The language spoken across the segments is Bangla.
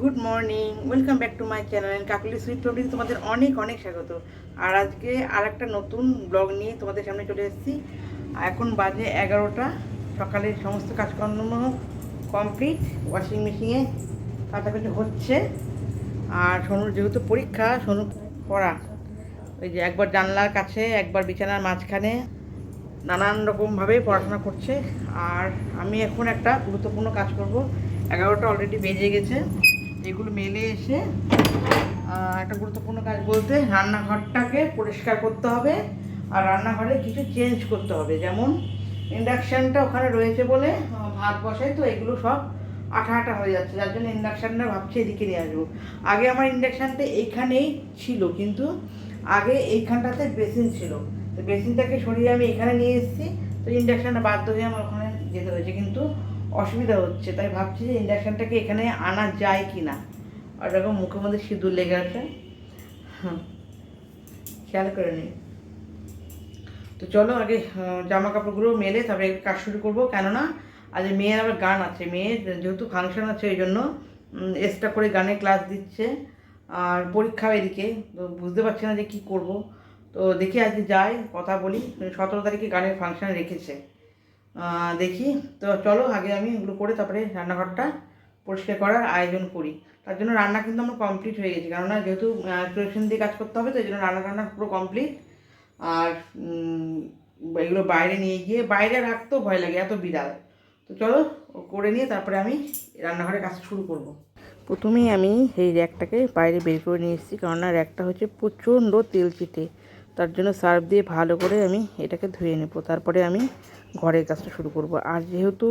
Good morning welcome back to my channel Kakuli sweet Prabriti তোমাদের অনেক অনেক স্বাগত। আর আজকে আর একটা নতুন ব্লগ নিয়ে তোমাদের সামনে চলে এসেছি। এখন বাজে এগারোটা। সকালে সমস্ত কাজকর্ম কমপ্লিট ওয়াশিং মেশিনে কাছাকাছি হচ্ছে। আর সোনুর যেহেতু পরীক্ষা, সোনু পড়া। ওই যে একবার জানলার কাছে, একবার বিছানার মাঝখানে নানান রকমভাবে পড়াশোনা করছে। আর আমি এখন একটা গুরুত্বপূর্ণ কাজ করব। এগারোটা অলরেডি বেজে গেছে। এগুলো মেলে এসে একটা গুরুত্বপূর্ণ কাজ বলতে রান্নাঘরটাকে পরিষ্কার করতে হবে আর রান্নাঘরে কিছু চেঞ্জ করতে হবে। যেমন ইন্ডাকশানটা ওখানে রয়েছে বলে ভাত বসাই তো এগুলো সব আঠা আঠা হয়ে যাচ্ছে। যার জন্য ইন্ডাকশানটা ভাবছি এদিকে নিয়ে আসব। আগে আমার ইন্ডাকশানটা এইখানেই ছিল, কিন্তু আগে এইখানটাতে বেসিন ছিল। তো বেসিনটাকে সরিয়ে আমি এখানে নিয়ে এসেছি। তো ইন্ডাকশানটা বাধ্য হয়ে আমার ওখানে যেতে হয়েছে। কিন্তু অসুবিধা হচ্ছে, তাই ভাবছি যে ইন্ডাকশানটাকে এখানে আনা যায় কি না আর এরকম মুখের মধ্যে সিঁদুর লেগে আছে। খেয়াল করে নিই তো চলো আগে জামা কাপড়গুলো মেলে তারপরে কাজ শুরু করব। কেননা, আজ মেয়ের আবার গান আছে। মেয়ের যেহেতু ফাংশন আছে ওই জন্য এক্সট্রা করে গানের ক্লাস দিচ্ছে। আর পরীক্ষা এদিকে। তো বুঝতে পারছি না যে কী করব। তো দেখি আজকে যাই, কথা বলি। সতেরো তারিখে গানের ফাংশন রেখেছে। দেখি। তো চলো, আগে আমি এগুলো করে তারপরে রান্নাঘরটা পরিষ্কার করার আয়োজন করি। তার জন্য রান্না কিন্তু আমার কমপ্লিট হয়ে গেছে। কেননা যেহেতু প্রোডাকশন দিয়ে কাজ করতে হবে, তো এই জন্য রান্না টান্না পুরো কমপ্লিট আর এগুলো বাইরে নিয়ে গিয়ে, বাইরে রাখতেও ভয় লাগে, এত বিড়াল। তো চলো করে নিয়ে তারপরে আমি রান্নাঘরে কাজ শুরু করব। প্রথমেই আমি এই র্যাকটাকে বাইরে বের করে নিয়ে এসেছি, কেননা র্যাকটা হচ্ছে প্রচণ্ড তেল চিটে তার জন্য সার্ফ দিয়ে ভালো করে আমি এটাকে ধুয়ে নেব। তারপরে আমি ঘরের কাজটা শুরু করব। আর যেহেতু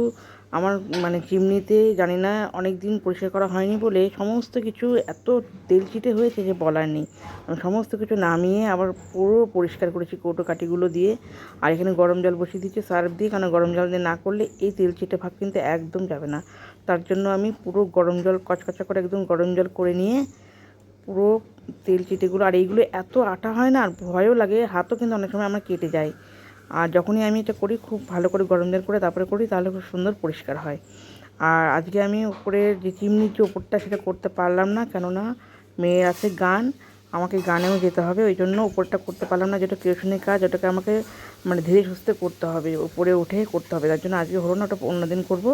আমার মানে চিমনিতে জানি না অনেক দিন পরিষ্কার করা হয়নি বলে সমস্ত কিছু এত তেল চিটে হয়েছে যে বলার নেই। আমি সমস্ত কিছু নামিয়ে আবার পুরো পরিষ্কার করেছি কৌটো কাটিগুলো দিয়ে। আর এখানে গরম জল বসিয়ে দিচ্ছি সার্ফ দিয়ে কারণ গরম জল দিয়ে না করলে এই তেল চিটে ভাব কিন্তু একদম যাবে না। তার জন্য আমি পুরো গরম জল, কচকচা করে একদম গরম জল করে নিয়ে পুরো তেল চিটেগুলো আর এইগুলো এত আটা হয় না, আর ভয়ও লাগে, হাতও কিন্তু অনেক সময় আমার কেটে যায়। আর যখনই আমি এটা করি, খুব ভালো করে গরম জল করে তারপরে করি, তাহলে খুব সুন্দর পরিষ্কার হয়। আর আজকে আমি উপরে যে চিমনির যে ওপরটা সেটা করতে পারলাম না, কেননা মেয়ের আছে গান আমাকে গানেও যেতে হবে, ওই জন্য উপরটা করতে পারলাম না, যেটা টিউশনের কাজ, ওটাকে আমাকে মানে ধীরে সুস্থে করতে হবে, উপরে উঠে করতে হবে, তার জন্য আজকে হলো না, ওটা অন্যদিন করব।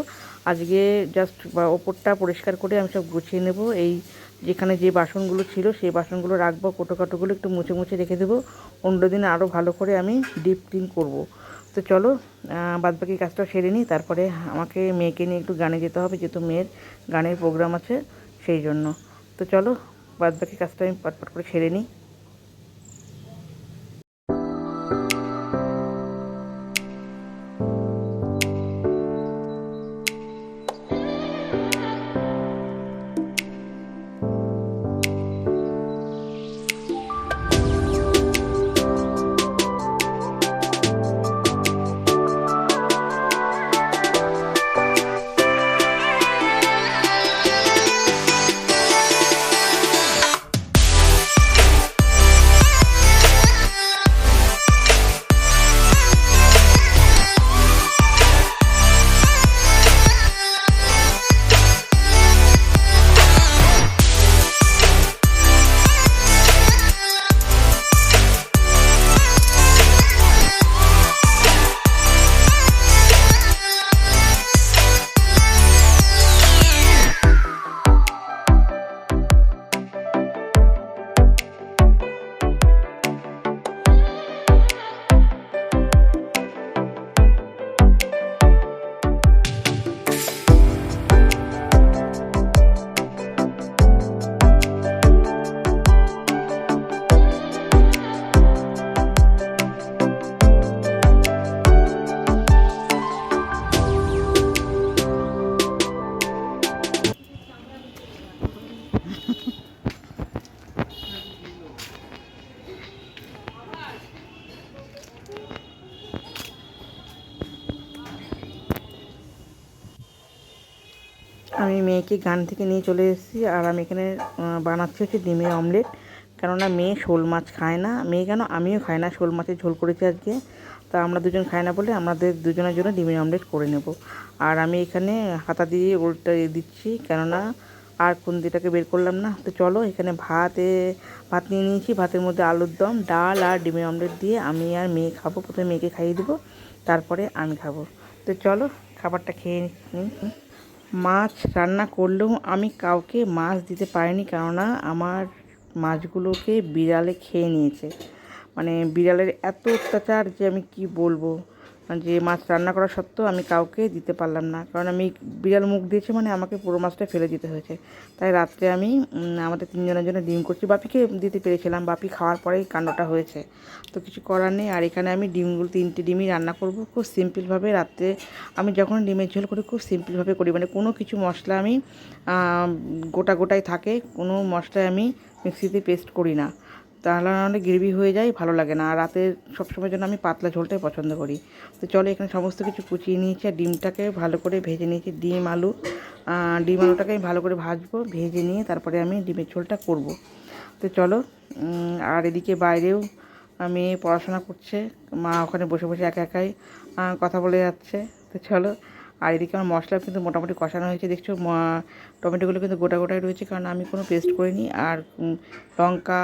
আজকে জাস্ট ওপরটা পরিষ্কার করে আমি সব গুছিয়ে নেব, এই যেখানে যে বাসনগুলো ছিল সেই বাসনগুলো রাখব কোটো কাটোগুলো একটু মুছে মুছে রেখে দেবো, অন্য দিন আরও ভালো করে আমি ডিপ ক্লিন করব। তো চলো বাদ বাকি কাজটা সেরে নিই, তারপরে আমাকে মেয়েকে নিয়ে একটু গানে যেতে হবে, যেহেতু মেয়ের গানের প্রোগ্রাম আছে, সেই জন্য। তো চলো বাদ বাকি কাজটা আমি পটপট করে সেরে নিই। আমি মেয়েকে গান থেকে নিয়ে চলে এসেছি আর আমি এখানে বানাচ্ছি হচ্ছে ডিমের অমলেট। কেননা মেয়ে শোল মাছ খায় না। মেয়ে কেন? আমিও খাই না। শোল মাছের ঝোল করেছি আজকে। তা আমরা দুজন খাই না বলে আমাদের দুজনের জন্য ডিমের অমলেট করে নেব। আর আমি এখানে হাতা দিয়ে উল্টে দিচ্ছি। কেননা আর কুন্দিটাকে বের করলাম না। তো চলো এখানে ভাতে, ভাত নিয়ে নিয়েছি। ভাতের মধ্যে আলুর দম, ডাল আর ডিমের অমলেট দিয়ে আমি আর মেয়ে খাব। প্রথমে মেয়েকে খাইয়ে দেবো। তারপরে আমি খাব। তো চলো খাবারটা খেয়ে নিই মাছ রান্না করলেও আমি কাউকে মাছ দিতে পারিনি কেননা আমার মাছগুলোকে বিড়ালে খেয়ে নিয়েছে। মানে বিড়ালের এত অত্যাচার যে আমি কি বলব? যে মাছ রান্না করা সত্ত্বেও আমি কাউকে দিতে পারলাম না। কারণ আমি বিড়াল মুখ দিয়েছে মানে আমাকে পুরো মাছটা ফেলে দিতে হয়েছে। তাই রাত্রে আমি আমাদের তিনজনের জন্য ডিম করছি। বাপিকে দিতে পেরেছিলাম। বাপি খাওয়ার পরেই কাণ্ডটা হয়েছে। তো কিছু করার নেই। আর এখানে আমি ডিমগুলো, তিনটে ডিমই রান্না করব। খুব সিম্পলভাবে রাত্রে আমি যখন ডিমের ঝোল করি, খুব সিম্পলভাবে করি। মানে কোনো কিছু মশলা আমি গোটা গোটাই থাকে। কোনো মশলায় আমি মিক্সিতে পেস্ট করি না। তাহলে নাহলে গ্রেভি হয়ে যায়, ভালো লাগে না। আর রাতে সবসময়ের জন্য আমি পাতলা ঝোলটাই পছন্দ করি। তো চলো এখানে সমস্ত কিছু কুচিয়ে নিয়েছি আর ডিমটাকে ভালো করে ভেজে নিয়েছি। ডিম, আলু ডিম, আলুটাকে আমি ভালো করে ভাজবো, ভেজে নিয়ে তারপরে আমি ডিমের ঝোলটা করব। তো চলো আর এদিকে বাইরেও আমি পড়াশোনা করছে, মা ওখানে বসে বসে একা একাই কথা বলে যাচ্ছে। তো চলো, আর এদিকে আমার মশলা কিন্তু মোটামুটি কষানো হয়েছে। দেখছ টমেটোগুলো কিন্তু গোটা গোটাই রয়েছে, কারণ আমি কোনো পেস্ট করিনি। আর লঙ্কা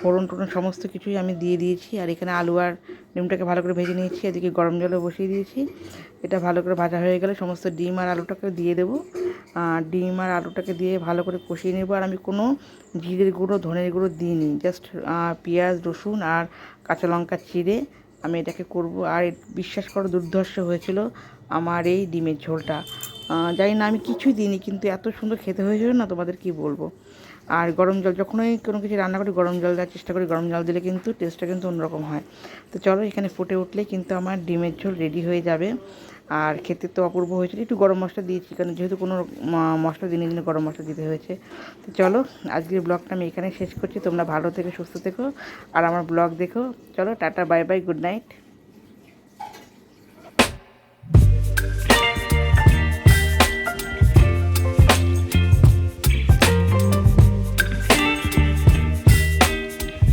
ফোড়ন টোড়ন সমস্ত কিছুই আমি দিয়ে দিয়েছি। আর এখানে আলু আর ডিমটাকে ভালো করে ভেজে নিয়েছি। এদিকে গরম জলে বসিয়ে দিয়েছি। এটা ভালো করে ভাজা হয়ে গেলে সমস্ত ডিম আর আলুটাকে দিয়ে দেবো। ডিম আর আলুটাকে দিয়ে ভালো করে কষিয়ে নেব। আর আমি কোনো জিরের গুঁড়ো, ধনের গুঁড়ো দিইনি। জাস্ট পেঁয়াজ, রসুন আর কাঁচা লঙ্কা চিড়ে আমি এটাকে করব। আর বিশ্বাস করো দুর্ধর্ষ হয়েছিল আমার এই ডিমের ঝোলটা। জানি না আমি কিছুই দিইনি, কিন্তু এত সুন্দর খেতে হয়েছিল না, তোমাদের কি বলব? আর গরম জল, যখনই কোনো কিছু রান্না করি, গরম জল দেওয়ার চেষ্টা করি, গরম জল দিলে কিন্তু টেস্টটা কিন্তু অন্যরকম হয়। তো চলো এখানে ফুটে উঠলেই কিন্তু আমার ডিমের ঝোল রেডি হয়ে যাবে। আর খেতে তো অপূর্ব হয়েছিল। একটু গরম মশলা দিয়েছি, কারণ যেহেতু কোনো মশলা দিনে দিনে গরম মশলা দিতে হয়েছে। তো চলো আজকের ব্লগটা আমি এখানে শেষ করছি। তোমরা ভালো থেকো, সুস্থ থেকো। আর আমার ব্লগ দেখো। চলো tata bye bye good night